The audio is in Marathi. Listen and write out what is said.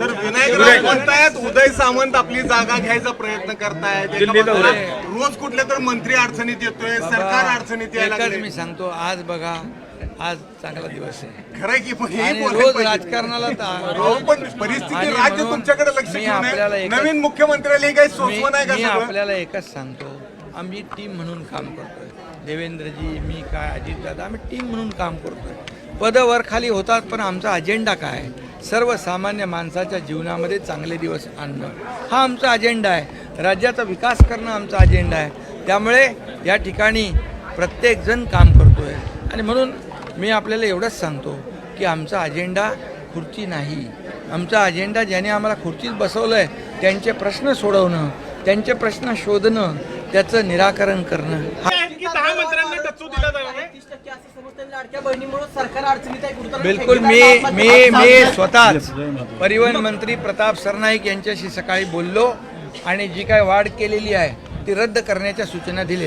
तर विनायक राऊत म्हणतायत उदय सामंत आपली जागा घ्यायचा प्रयत्न करतायत एका बाजूला. रोज कुठल्या तर मंत्री अडचणीत येतोय सरकार अडचणीत यायला एकच मी सांगतो आज बघा आज चांगला दिवस आहे खरंय की पण हे आणि बोलायला रोज पाहिजे. राजकारणाला ता- अहो, पण परिस्थिती आणि राज्य म्हणून तुमच्याकडे लक्ष मी ठेवून आपल्याला आहे. एकच- नवीन मुख्यमंत्र्याला हे काही मी सोसवं नाही का मी सगळं? आपल्याला एकच सांगतो आम्ही टीम म्हणून काम करतोय देवेंद्रजी मी काय अजितदादा आम्ही टीम म्हणून काम करतोय पदं वर खाली होतात पण आमचा अजेंडा काय आहे? सर्वसामान्य माणसाच्या जीवनामध्ये चांगले दिवस आणणं. हा आमचा अजेंडा आहे. राज्याचा विकास करणं आमचा अजेंडा आहे. त्यामुळे या ठिकाणी प्रत्येकजण काम करतोय. आणि म्हणून मी आपल्याला एवढंच सांगतो की आमचा अजेंडा खुर्ची नाही. आमचा अजेंडा ज्याने आम्हाला खुर्चीत बसवलं आहे त्यांचे प्रश्न सोडवणं त्यांचे प्रश्न शोधणं त्याचं निराकरण करणं. हा बिलकुल मी मी मी स्वतःच परिवहन मंत्री प्रताप सरनाईक यांच्याशी सकाळी बोललो आणि जी काय वाढ केलेली आहे ती रद्द करण्याच्या सूचना दिल्या.